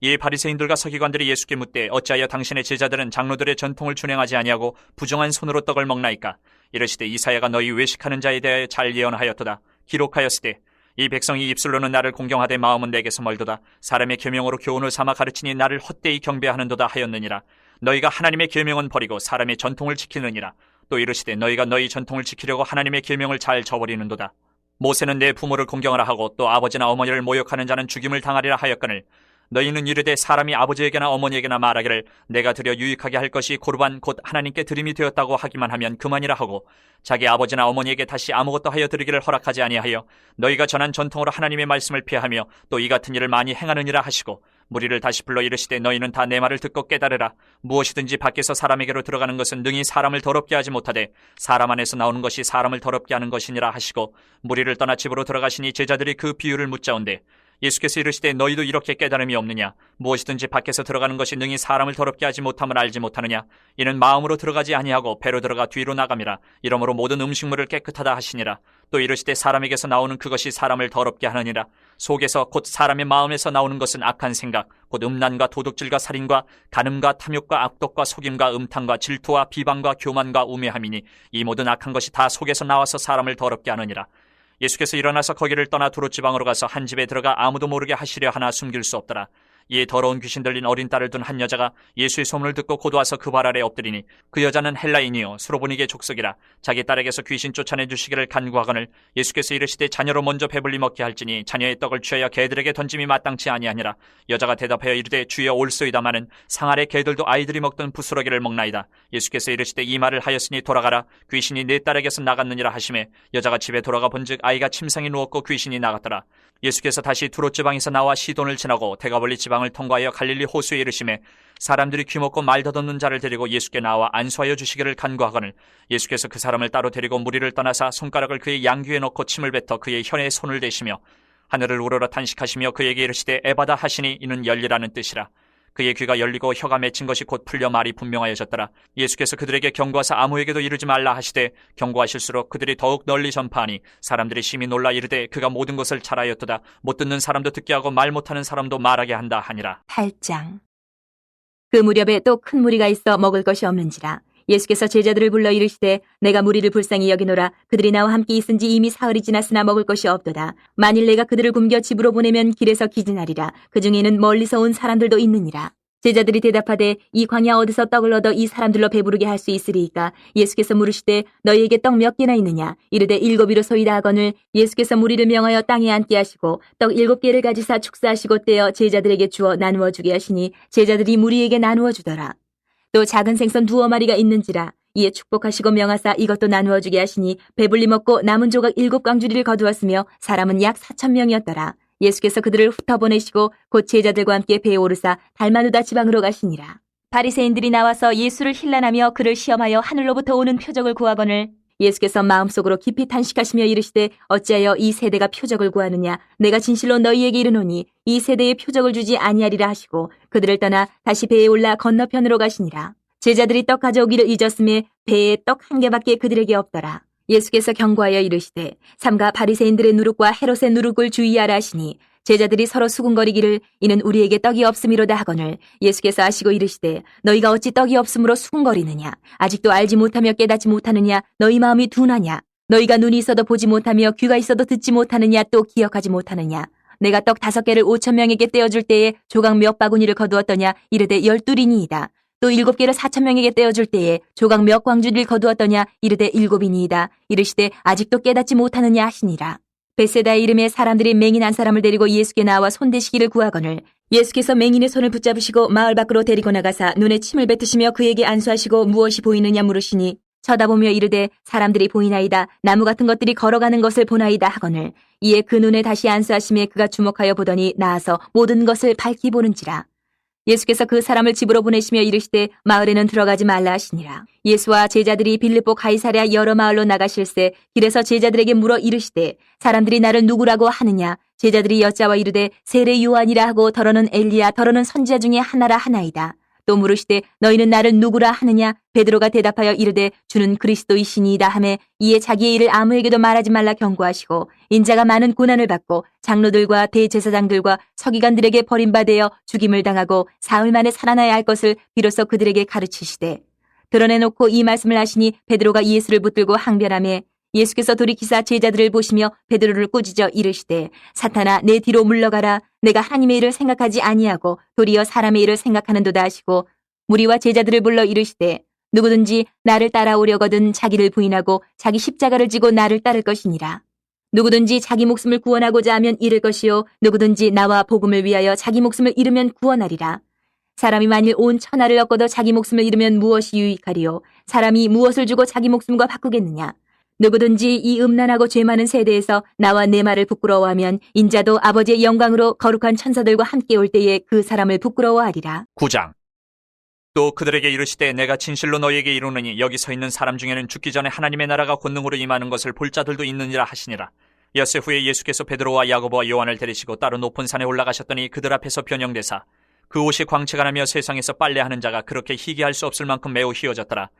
이 바리새인들과 서기관들이 예수께 묻되 어찌하여 당신의 제자들은 장로들의 전통을 준행하지 아니하고 부정한 손으로 떡을 먹나이까? 이르시되 이사야가 너희 외식하는 자에 대하여 잘 예언하였도다. 기록하였으되 이 백성이 입술로는 나를 공경하되 마음은 내게서 멀도다. 사람의 계명으로 교훈을 삼아 가르치니 나를 헛되이 경배하는도다 하였느니라. 너희가 하나님의 계명은 버리고 사람의 전통을 지키느니라. 또 이르시되 너희가 너희 전통을 지키려고 하나님의 계명을 잘 저버리는도다. 모세는 내 부모를 공경하라 하고 또 아버지나 어머니를 모욕하는 자는 죽임을 당하리라 하였거늘 너희는 이르되 사람이 아버지에게나 어머니에게나 말하기를 내가 드려 유익하게 할 것이 고르반 곧 하나님께 드림이 되었다고 하기만 하면 그만이라 하고 자기 아버지나 어머니에게 다시 아무것도 하여 드리기를 허락하지 아니하여 너희가 전한 전통으로 하나님의 말씀을 피하며 또 이 같은 일을 많이 행하느니라 하시고 무리를 다시 불러 이르시되 너희는 다 내 말을 듣고 깨달으라. 무엇이든지 밖에서 사람에게로 들어가는 것은 능히 사람을 더럽게 하지 못하되 사람 안에서 나오는 것이 사람을 더럽게 하는 것이니라 하시고 무리를 떠나 집으로 들어가시니 제자들이 그 비유를 묻자온대 예수께서 이르시되 너희도 이렇게 깨달음이 없느냐? 무엇이든지 밖에서 들어가는 것이 능히 사람을 더럽게 하지 못함을 알지 못하느냐? 이는 마음으로 들어가지 아니하고 배로 들어가 뒤로 나감이라 이러므로 모든 음식물을 깨끗하다 하시니라. 또 이르시되 사람에게서 나오는 그것이 사람을 더럽게 하느니라. 속에서 곧 사람의 마음에서 나오는 것은 악한 생각 곧 음란과 도둑질과 살인과 간음과 탐욕과 악독과 속임과 음탕과 질투와 비방과 교만과 우매함이니 이 모든 악한 것이 다 속에서 나와서 사람을 더럽게 하느니라 예수께서 일어나서 거기를 떠나 두로 지방으로 가서 한 집에 들어가 아무도 모르게 하시려 하나 숨길 수 없더라. 이에 더러운 귀신 들린 어린 딸을 둔 한 여자가 예수의 소문을 듣고 곧 와서 그 발 아래 엎드리니 그 여자는 헬라인이요 수로보니게 족속이라 자기 딸에게서 귀신 쫓아내 주시기를 간구하거늘 예수께서 이르시되 자녀로 먼저 배불리 먹게 할지니 자녀의 떡을 취하여 개들에게 던짐이 마땅치 아니하니라. 여자가 대답하여 이르되 주여 올소이다마는 상 아래 개들도 아이들이 먹던 부스러기를 먹나이다. 예수께서 이르시되 이 말을 하였으니 돌아가라. 귀신이 내 딸에게서 나갔느니라 하심에 여자가 집에 돌아가 본즉 아이가 침상에 누웠고 귀신이 나갔더라. 예수께서 다시 두로 지방에서 나와 시돈을 지나고 대가벌리 지방 을 통과하여 갈릴리 호수에 이르심에 사람들이 귀먹고 말 더듬는 자를 데리고 예수께 나와 안수하여 주시기를 간구하거늘 예수께서 그 사람을 따로 데리고 무리를 떠나사 손가락을 그의 양귀에 넣고 침을 뱉어 그의 혀에 손을 대시며 하늘을 우러러 탄식하시며 그에게 이르시되 에바다 하시니 이는 열리라는 뜻이라 그의 귀가 열리고 혀가 맺힌 것이 곧 풀려 말이 분명하여졌더라. 예수께서 그들에게 경고하사 아무에게도 이르지 말라 하시되 경고하실수록 그들이 더욱 널리 전파하니 사람들이 심히 놀라 이르되 그가 모든 것을 잘하였도다. 못 듣는 사람도 듣게 하고 말 못하는 사람도 말하게 한다 하니라. 8장 그 무렵에 또 큰 무리가 있어 먹을 것이 없는지라 예수께서 제자들을 불러 이르시되 내가 무리를 불쌍히 여기노라. 그들이 나와 함께 있은 지 이미 사흘이 지났으나 먹을 것이 없도다. 만일 내가 그들을 굶겨 집으로 보내면 길에서 기진하리라. 그 중에는 멀리서 온 사람들도 있느니라. 제자들이 대답하되 이 광야 어디서 떡을 얻어 이 사람들로 배부르게 할 수 있으리이까? 예수께서 물으시되 너희에게 떡 몇 개나 있느냐? 이르되 일곱이로 소이다 하거늘 예수께서 무리를 명하여 땅에 앉게 하시고 떡 일곱 개를 가지사 축사하시고 떼어 제자들에게 주어 나누어 주게 하시니 제자들이 무리에게 나누어 주더라 또 작은 생선 두어 마리가 있는지라 이에 축복하시고 명하사 이것도 나누어 주게 하시니 배불리 먹고 남은 조각 일곱 광주리를 거두었으며 사람은 약 사천 명이었더라 예수께서 그들을 흩어보내시고 곧 제자들과 함께 배에 오르사 달마누다 지방으로 가시니라. 바리새인들이 나와서 예수를 힐난하며 그를 시험하여 하늘로부터 오는 표적을 구하거늘 예수께서 마음속으로 깊이 탄식하시며 이르시되 어찌하여 이 세대가 표적을 구하느냐 내가 진실로 너희에게 이르노니 이 세대에 표적을 주지 아니하리라 하시고 그들을 떠나 다시 배에 올라 건너편으로 가시니라. 제자들이 떡 가져오기를 잊었음에 배에 떡 한 개밖에 그들에게 없더라. 예수께서 경고하여 이르시되 삼가 바리새인들의 누룩과 헤롯의 누룩을 주의하라 하시니 제자들이 서로 수군거리기를 이는 우리에게 떡이 없음이로다 하거늘 예수께서 아시고 이르시되 너희가 어찌 떡이 없음으로 수군거리느냐? 아직도 알지 못하며 깨닫지 못하느냐? 너희 마음이 둔하냐? 너희가 눈이 있어도 보지 못하며 귀가 있어도 듣지 못하느냐? 또 기억하지 못하느냐? 내가 떡 다섯 개를 오천 명에게 떼어줄 때에 조각 몇 바구니를 거두었더냐? 이르되 열둘이니이다. 또 일곱 개를 사천 명에게 떼어줄 때에 조각 몇 광주리를 거두었더냐? 이르되 일곱이니이다. 이르시되 아직도 깨닫지 못하느냐 하시니라. 베세다의 이름에 사람들이 맹인 한 사람을 데리고 예수께 나와 손대시기를 구하거늘 예수께서 맹인의 손을 붙잡으시고 마을 밖으로 데리고 나가사 눈에 침을 뱉으시며 그에게 안수하시고 무엇이 보이느냐 물으시니 쳐다보며 이르되 사람들이 보이나이다. 나무 같은 것들이 걸어가는 것을 보나이다 하거늘 이에 그 눈에 다시 안수하심에 그가 주목하여 보더니 나아서 모든 것을 밝히 보는지라 예수께서 그 사람을 집으로 보내시며 이르시되 마을에는 들어가지 말라 하시니라. 예수와 제자들이 빌립보 가이사랴 여러 마을로 나가실새 길에서 제자들에게 물어 이르시되 사람들이 나를 누구라고 하느냐 제자들이 여자와 이르되 세례 요한이라 하고 더러는 엘리야 더러는 선지자 중에 하나라 하나이다. 또 물으시되 너희는 나를 누구라 하느냐? 베드로가 대답하여 이르되 주는 그리스도이시니이다 하매 이에 자기의 일을 아무에게도 말하지 말라 경고하시고 인자가 많은 고난을 받고 장로들과 대제사장들과 서기관들에게 버림받아 죽임을 당하고 사흘 만에 살아나야 할 것을 비로소 그들에게 가르치시되 드러내놓고 이 말씀을 하시니 베드로가 예수를 붙들고 항변하매 예수께서 돌이키사 제자들을 보시며 베드로를 꾸짖어 이르시되 사탄아 내 뒤로 물러가라. 내가 하나님의 일을 생각하지 아니하고 도리어 사람의 일을 생각하는도다 하시고 무리와 제자들을 불러 이르시되 누구든지 나를 따라오려거든 자기를 부인하고 자기 십자가를 지고 나를 따를 것이니라. 누구든지 자기 목숨을 구원하고자 하면 잃을 것이요 누구든지 나와 복음을 위하여 자기 목숨을 잃으면 구원하리라. 사람이 만일 온 천하를 얻고도 자기 목숨을 잃으면 무엇이 유익하리요? 사람이 무엇을 주고 자기 목숨과 바꾸겠느냐 누구든지 이 음란하고 죄 많은 세대에서 나와 내 말을 부끄러워하면 인자도 아버지의 영광으로 거룩한 천사들과 함께 올 때에 그 사람을 부끄러워하리라. 9장 또 그들에게 이르시되 내가 진실로 너희에게 이르노니 여기 서 있는 사람 중에는 죽기 전에 하나님의 나라가 권능으로 임하는 것을 볼 자들도 있느니라 하시니라. 엿새 후에 예수께서 베드로와 야고보와 요한을 데리시고 따로 높은 산에 올라가셨더니 그들 앞에서 변형되사 그 옷이 광채가 나며 세상에서 빨래하는 자가 그렇게 희귀할 수 없을 만큼 매우 희어졌더라.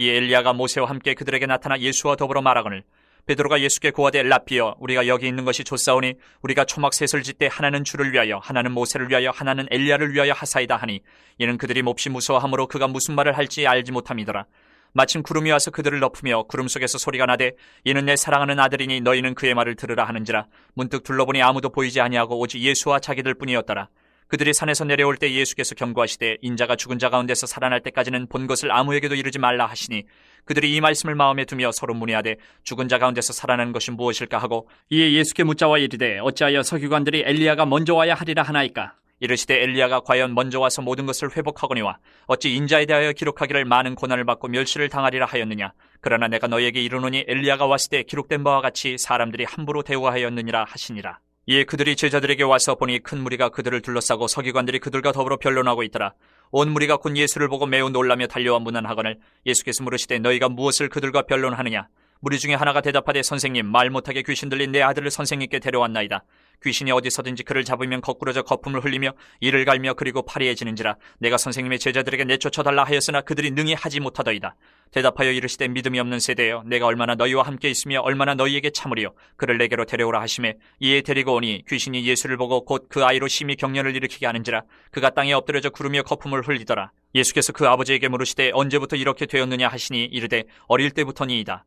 이 엘리야가 모세와 함께 그들에게 나타나 예수와 더불어 말하거늘 베드로가 예수께 고하되 라피어 우리가 여기 있는 것이 좋사오니 우리가 초막 셋을 짓되 하나는 주를 위하여 하나는 모세를 위하여 하나는 엘리야를 위하여 하사이다 하니 이는 그들이 몹시 무서워하므로 그가 무슨 말을 할지 알지 못함이더라. 마침 구름이 와서 그들을 덮으며 구름 속에서 소리가 나되 이는 내 사랑하는 아들이니 너희는 그의 말을 들으라 하는지라. 문득 둘러보니 아무도 보이지 아니하고 오직 예수와 자기들 뿐이었더라 그들이 산에서 내려올 때 예수께서 경고하시되 인자가 죽은 자 가운데서 살아날 때까지는 본 것을 아무에게도 이르지 말라 하시니 그들이 이 말씀을 마음에 두며 서로 문의하되 죽은 자 가운데서 살아나는 것이 무엇일까 하고 이에 예수께 묻자와 이르되 어찌하여 서기관들이 엘리야가 먼저 와야 하리라 하나이까? 이르시되 엘리야가 과연 먼저 와서 모든 것을 회복하거니와 어찌 인자에 대하여 기록하기를 많은 고난을 받고 멸시를 당하리라 하였느냐? 그러나 내가 너에게 이르노니 엘리야가 왔을 때 기록된 바와 같이 사람들이 함부로 대우하였느니라 하시니라 이에 그들이 제자들에게 와서 보니 큰 무리가 그들을 둘러싸고 서기관들이 그들과 더불어 변론하고 있더라. 온 무리가 곧 예수를 보고 매우 놀라며 달려와 문안하거늘 예수께서 물으시되 너희가 무엇을 그들과 변론하느냐? 무리 중에 하나가 대답하되 선생님 말 못하게 귀신 들린 내 아들을 선생님께 데려왔나이다. 귀신이 어디서든지 그를 잡으면 거꾸러져 거품을 흘리며 이를 갈며 그리고 파리해지는지라 내가 선생님의 제자들에게 내쫓아달라 하였으나 그들이 능히 하지 못하더이다. 대답하여 이르시되 믿음이 없는 세대여 내가 얼마나 너희와 함께 있으며 얼마나 너희에게 참으리요 그를 내게로 데려오라 하심에 이에 데리고 오니 귀신이 예수를 보고 곧 그 아이로 심히 경련을 일으키게 하는지라 그가 땅에 엎드려져 구르며 거품을 흘리더라 예수께서 그 아버지에게 물으시되 언제부터 이렇게 되었느냐 하시니 이르되 어릴 때부터니이다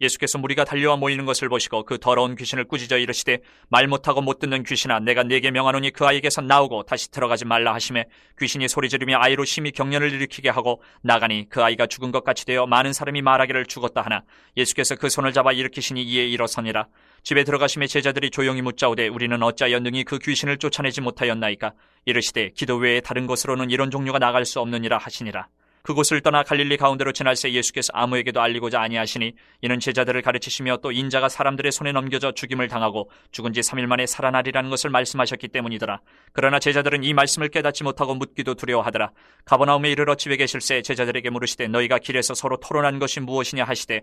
예수께서 무리가 달려와 모이는 것을 보시고 그 더러운 귀신을 꾸짖어 이르시되 말 못하고 못 듣는 귀신아 내가 네게 명하노니 그 아이에게서 나오고 다시 들어가지 말라 하심에 귀신이 소리 지르며 아이로 심히 경련을 일으키게 하고 나가니 그 아이가 죽은 것 같이 되어 많은 사람이 말하기를 죽었다 하나 예수께서 그 손을 잡아 일으키시니 이에 일어서니라. 집에 들어가심에 제자들이 조용히 묻자오되 우리는 어찌하여 능히 그 귀신을 쫓아내지 못하였나이까? 이르시되 기도 외에 다른 곳으로는 이런 종류가 나갈 수 없느니라 하시니라 그곳을 떠나 갈릴리 가운데로 지날새 예수께서 아무에게도 알리고자 아니하시니 이는 제자들을 가르치시며 또 인자가 사람들의 손에 넘겨져 죽임을 당하고 죽은 지 3일 만에 살아나리라는 것을 말씀하셨기 때문이더라. 그러나 제자들은 이 말씀을 깨닫지 못하고 묻기도 두려워하더라. 가버나움에 이르러 집에 계실새 제자들에게 물으시되 너희가 길에서 서로 토론한 것이 무엇이냐 하시되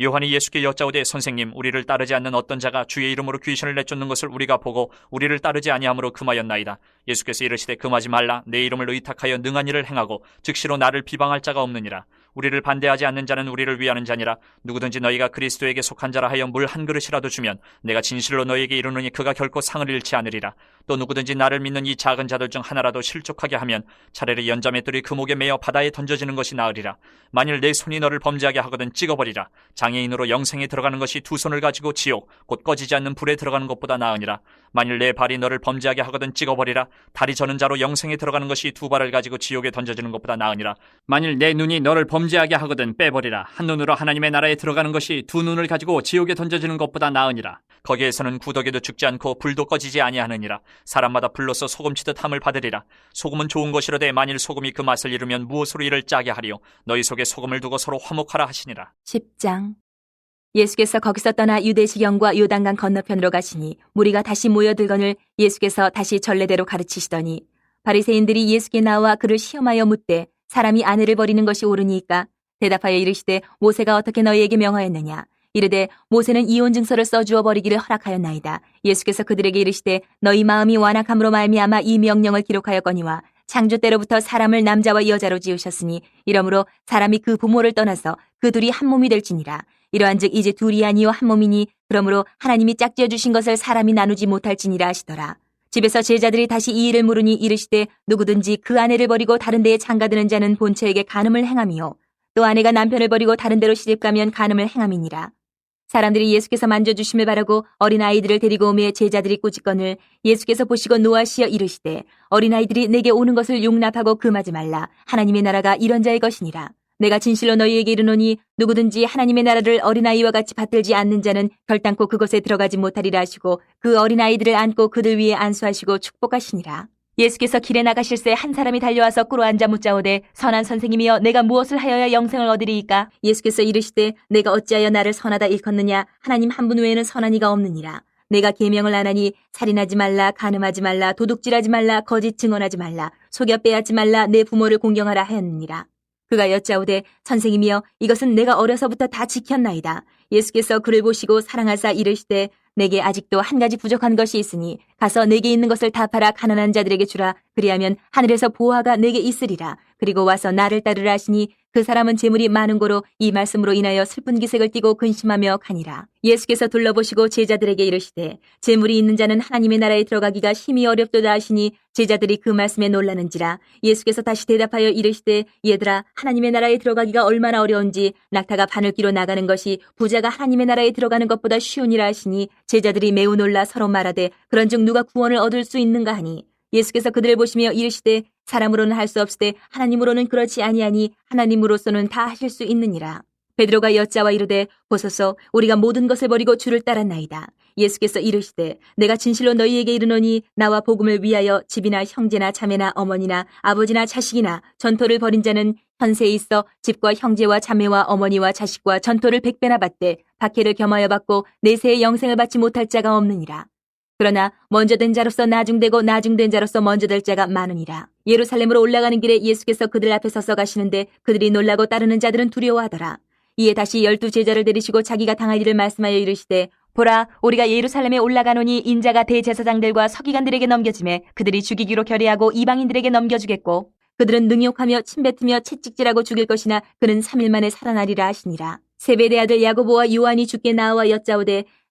요한이 예수께 여짜오되 선생님 우리를 따르지 않는 어떤 자가 주의 이름으로 귀신을 내쫓는 것을 우리가 보고 우리를 따르지 아니하므로 금하였나이다. 예수께서 이르시되 금하지 말라 내 이름을 의탁하여 능한 일을 행하고 즉시로 나를 비방할 자가 없느니라. 우리를 반대하지 않는 자는 우리를 위하는 자니라. 누구든지 너희가 그리스도에게 속한 자라 하여 물 한 그릇이라도 주면 내가 진실로 너희에게 이르노니 그가 결코 상을 잃지 않으리라. 또 누구든지 나를 믿는 이 작은 자들 중 하나라도 실족하게 하면 차라리 연자맷돌이 그 목에 매어 바다에 던져지는 것이 나으리라. 만일 내 손이 너를 범죄하게 하거든 찍어버리라. 장애인으로 영생에 들어가는 것이 두 손을 가지고 지옥 곧 꺼지지 않는 불에 들어가는 것보다 나으니라. 만일 내 발이 너를 범죄하게 하거든 찍어버리라. 다리 저는 자로 영생에 들어가는 것이 두 발을 가지고 지옥에 던져지는 것보다 나으니라. 만일 내 눈이 너를 범죄하게 하거든 빼버리라. 한 눈으로 하나님의 나라에 들어가는 것이 두 눈을 가지고 지옥에 던져지는 것보다 나으니라. 거기에서는 구더기도 죽지 않고 불도 꺼지지 아니하느니라. 사람마다 불로서 소금치듯 함을 받으리라. 소금은 좋은 것이로되 만일 소금이 그 맛을 잃으면 무엇으로 이를 짜게 하리요. 너희 속에 소금을 두고 서로 화목하라 하시니라. 10장 예수께서 거기서 떠나 유대시경과 요단강 건너편으로 가시니 무리가 다시 모여들거늘 예수께서 다시 전례대로 가르치시더니 바리새인들이 예수께 나와 그를 시험하여 묻되 사람이 아내를 버리는 것이 옳으니까 대답하여 이르시되 모세가 어떻게 너희에게 명하였느냐 이르되 모세는 이혼 증서를 써주어 버리기를 허락하였나이다 예수께서 그들에게 이르시되 너희 마음이 완악함으로 말미암아 이 명령을 기록하였거니와 창조 때로부터 사람을 남자와 여자로 지으셨으니 이러므로 사람이 그 부모를 떠나서 그 둘이 한 몸이 될지니라 이러한즉 이제 둘이 아니요 한 몸이니 그러므로 하나님이 짝지어 주신 것을 사람이 나누지 못할지니라 하시더라. 집에서 제자들이 다시 이 일을 물으니 이르시되 누구든지 그 아내를 버리고 다른 데에 장가드는 자는 본처에게 간음을 행함이요 또 아내가 남편을 버리고 다른 데로 시집가면 간음을 행함이니라. 사람들이 예수께서 만져주심을 바라고 어린아이들을 데리고 오매 제자들이 꾸짖거늘 예수께서 보시고 노하시어 이르시되 어린아이들이 내게 오는 것을 용납하고 금하지 말라 하나님의 나라가 이런 자의 것이니라. 내가 진실로 너희에게 이르노니 누구든지 하나님의 나라를 어린아이와 같이 받들지 않는 자는 결단코 그곳에 들어가지 못하리라 하시고 그 어린아이들을 안고 그들 위에 안수하시고 축복하시니라. 예수께서 길에 나가실새 한 사람이 달려와서 꿇어 앉아 묻자오되 선한 선생님이여 내가 무엇을 하여야 영생을 얻으리이까? 예수께서 이르시되 내가 어찌하여 나를 선하다 일컫느냐? 하나님 한 분 외에는 선한 이가 없느니라. 내가 계명을 안 하니 살인하지 말라 간음하지 말라 도둑질하지 말라 거짓 증언하지 말라 속여 빼앗지 말라 내 부모를 공경하라 하였느니라. 그가 여짜오되 선생님이여 이것은 내가 어려서부터 다 지켰나이다. 예수께서 그를 보시고 사랑하사 이르시되 내게 아직도 한 가지 부족한 것이 있으니 가서 내게 있는 것을 다 팔아 가난한 자들에게 주라. 그리하면 하늘에서 보화가 내게 있으리라. 그리고 와서 나를 따르라 하시니 그 사람은 재물이 많은 고로 이 말씀으로 인하여 슬픈 기색을 띠고 근심하며 가니라. 예수께서 둘러보시고 제자들에게 이르시되 재물이 있는 자는 하나님의 나라에 들어가기가 힘이 어렵도다 하시니 제자들이 그 말씀에 놀라는지라 예수께서 다시 대답하여 이르시되 얘들아 하나님의 나라에 들어가기가 얼마나 어려운지 낙타가 바늘기로 나가는 것이 부자가 하나님의 나라에 들어가는 것보다 쉬우니라 하시니 제자들이 매우 놀라 서로 말하되 그런즉 누가 구원을 얻을 수 있는가 하니 예수께서 그들을 보시며 이르시되 사람으로는 할 수 없으되 하나님으로는 그렇지 아니하니 하나님으로서는 다 하실 수 있느니라. 베드로가 여자와 이르되 보소서 우리가 모든 것을 버리고 주를 따랐나이다. 예수께서 이르시되 내가 진실로 너희에게 이르노니 나와 복음을 위하여 집이나 형제나 자매나 어머니나 아버지나 자식이나 전토를 벌인 자는 현세에 있어 집과 형제와 자매와 어머니와 자식과 전토를 백배나 받되 박해를 겸하여 받고 내세의 영생을 받지 못할 자가 없느니라. 그러나 먼저 된 자로서 나중되고 나중된 자로서 먼저 될 자가 많으니라. 예루살렘으로 올라가는 길에 예수께서 그들 앞에 서서 가시는데 그들이 놀라고 따르는 자들은 두려워하더라. 이에 다시 열두 제자를 데리시고 자기가 당할 일을 말씀하여 이르시되 보라 우리가 예루살렘에 올라가노니 인자가 대제사장들과 서기관들에게 넘겨짐에 그들이 죽이기로 결의하고 이방인들에게 넘겨주겠고 그들은 능욕하며 침뱉으며 채찍질하고 죽일 것이나 그는 3일 만에 살아나리라 하시니라. 세베대 아들 야고보와 요한이 죽게 나와 여짜오되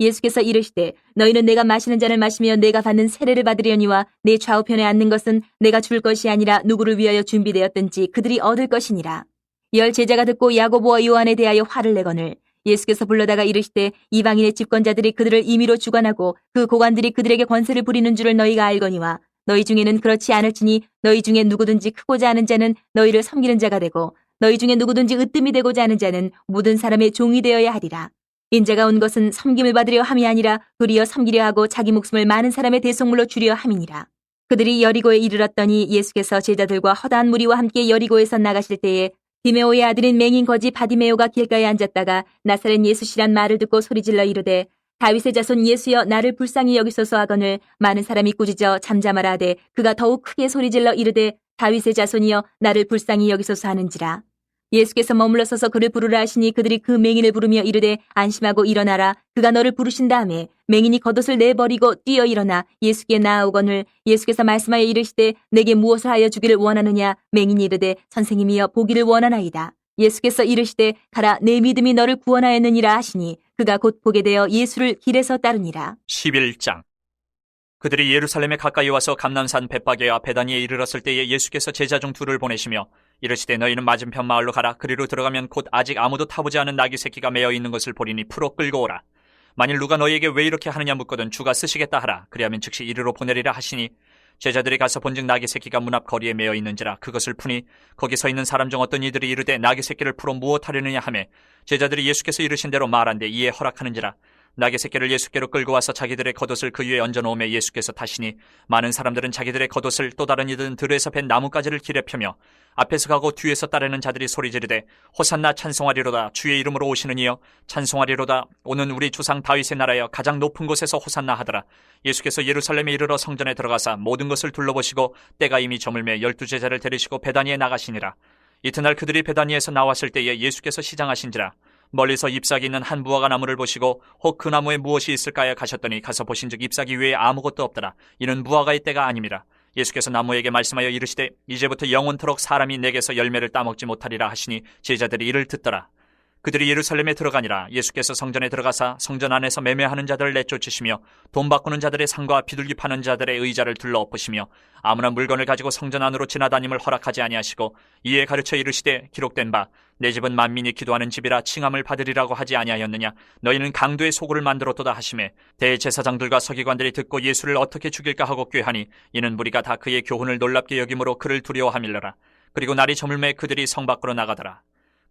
예수께서 이르시되 너희는 내가 마시는 잔을 마시며 내가 받는 세례를 받으려니와 내 좌우편에 앉는 것은 내가 줄 것이 아니라 누구를 위하여 준비되었든지 그들이 얻을 것이니라. 열 제자가 듣고 야고보와 요한에 대하여 화를 내거늘 예수께서 불러다가 이르시되 이방인의 집권자들이 그들을 임의로 주관하고 그 고관들이 그들에게 권세를 부리는 줄을 너희가 알거니와 너희 중에는 그렇지 않을지니 너희 중에 누구든지 크고자 하는 자는 너희를 섬기는 자가 되고 너희 중에 누구든지 으뜸이 되고자 하는 자는 모든 사람의 종이 되어야 하리라. 인자가 온 것은 섬김을 받으려 함이 아니라 도리어 섬기려 하고 자기 목숨을 많은 사람의 대속물로 주려 함이니라. 그들이 여리고에 이르렀더니 예수께서 제자들과 허다한 무리와 함께 여리고에서 나가실 때에 디메오의 아들인 맹인 거지 바디메오가 길가에 앉았다가 나사렛 예수시란 말을 듣고 소리질러 이르되 다윗의 자손 예수여 나를 불쌍히 여기소서 하거늘 많은 사람이 꾸짖어 잠잠하라 하되 그가 더욱 크게 소리질러 이르되 다윗의 자손이여 나를 불쌍히 여기소서 하는지라 예수께서 머물러 서서 그를 부르라 하시니 그들이 그 맹인을 부르며 이르되 안심하고 일어나라. 그가 너를 부르신 다음에 맹인이 겉옷을 내버리고 뛰어 일어나 예수께 나아오거늘 예수께서 말씀하여 이르시되 내게 무엇을 하여 주기를 원하느냐? 맹인이 이르되 선생님이여 보기를 원하나이다. 예수께서 이르시되 가라 내 믿음이 너를 구원하였느니라 하시니 그가 곧 보게 되어 예수를 길에서 따르니라. 11장. 그들이 예루살렘에 가까이 와서 감남산 bet박에와 베다니에 이르렀을 때에 예수께서 제자 중 둘을 보내시며 이르시되 너희는 맞은편 마을로 가라. 그리로 들어가면 곧 아직 아무도 타보지 않은 나귀 새끼가 매어 있는 것을 보리니 풀어 끌고 오라. 만일 누가 너희에게 왜 이렇게 하느냐 묻거든 주가 쓰시겠다 하라. 그리하면 즉시 이리로 보내리라 하시니 제자들이 가서 본즉 나귀 새끼가 문 앞 거리에 매어 있는지라 그것을 푸니 거기 서 있는 사람 중 어떤 이들이 이르되 나귀 새끼를 풀어 무엇하려느냐 하매 제자들이 예수께서 이르신 대로 말한데 이에 허락하는지라 나귀 새끼를 예수께로 끌고 와서 자기들의 겉옷을 그 위에 얹어 놓으며 예수께서 타시니 많은 사람들은 자기들의 겉옷을 또 다른 이들은 들에서 벤 나뭇가지를 길에 펴며 앞에서 가고 뒤에서 따르는 자들이 소리 지르되 호산나 찬송하리로다. 주의 이름으로 오시는 이여 찬송하리로다. 오는 우리 주상 다윗의 나라여 가장 높은 곳에서 호산나 하더라. 예수께서 예루살렘에 이르러 성전에 들어가사 모든 것을 둘러보시고 때가 이미 저물매 열두 제자를 데리시고 베다니에 나가시니라. 이튿날 그들이 베다니에서 나왔을 때에 예수께서 시장하신지라 멀리서 잎사귀 있는 한 무화과 나무를 보시고 혹 그 나무에 무엇이 있을까요 가셨더니 가서 보신즉 잎사귀 외에 아무것도 없더라. 이는 무화과의 때가 아님이라 예수께서 나무에게 말씀하여 이르시되 이제부터 영원토록 사람이 내게서 열매를 따먹지 못하리라 하시니 제자들이 이를 듣더라 그들이 예루살렘에 들어가니라. 예수께서 성전에 들어가사 성전 안에서 매매하는 자들을 내쫓으시며 돈 바꾸는 자들의 상과 비둘기 파는 자들의 의자를 둘러 엎으시며 아무나 물건을 가지고 성전 안으로 지나다님을 허락하지 아니하시고 이에 가르쳐 이르시되 기록된 바 내 집은 만민이 기도하는 집이라 칭함을 받으리라고 하지 아니하였느냐? 너희는 강도의 소굴을 만들었도다 하심에 대제사장들과 서기관들이 듣고 예수를 어떻게 죽일까 하고 꾀하니 이는 무리가 다 그의 교훈을 놀랍게 여김으로 그를 두려워함일러라. 그리고 날이 저물매 그들이 성 밖으로 나가더라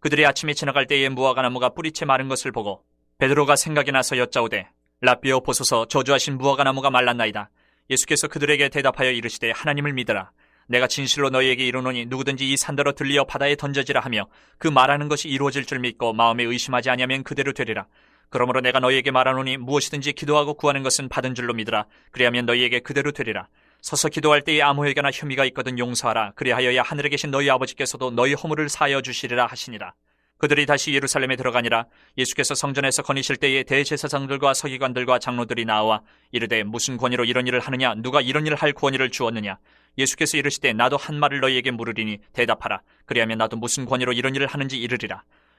그들이 아침에 지나갈 때에 무화과 나무가 뿌리채 마른 것을 보고 베드로가 생각이 나서 여짜오되 라비오 보소서 저주하신 무화과 나무가 말랐나이다. 예수께서 그들에게 대답하여 이르시되 하나님을 믿으라. 내가 진실로 너희에게 이르노니 누구든지 이 산더러 들리어 바다에 던져지라 하며 그 말하는 것이 이루어질 줄 믿고 마음에 의심하지 아니하면 그대로 되리라. 그러므로 내가 너희에게 말하노니 무엇이든지 기도하고 구하는 것은 받은 줄로 믿으라. 그리하면 너희에게 그대로 되리라. 서서 기도할 때에 아무 회개나 혐의가 있거든 용서하라. 그리하여야 하늘에 계신 너희 아버지께서도 너희 허물을 사하여 주시리라 하시니라. 그들이 다시 예루살렘에 들어가니라. 예수께서 성전에서 거니실 때에 대제사장들과 서기관들과 장로들이 나와 이르되 무슨 권위로 이런 일을 하느냐? 누가 이런 일을 할 권위를 주었느냐? 예수께서 이르시되 나도 한 말을 너희에게 물으리니 대답하라. 그리하면 나도 무슨 권위로 이런 일을 하는지 이르리라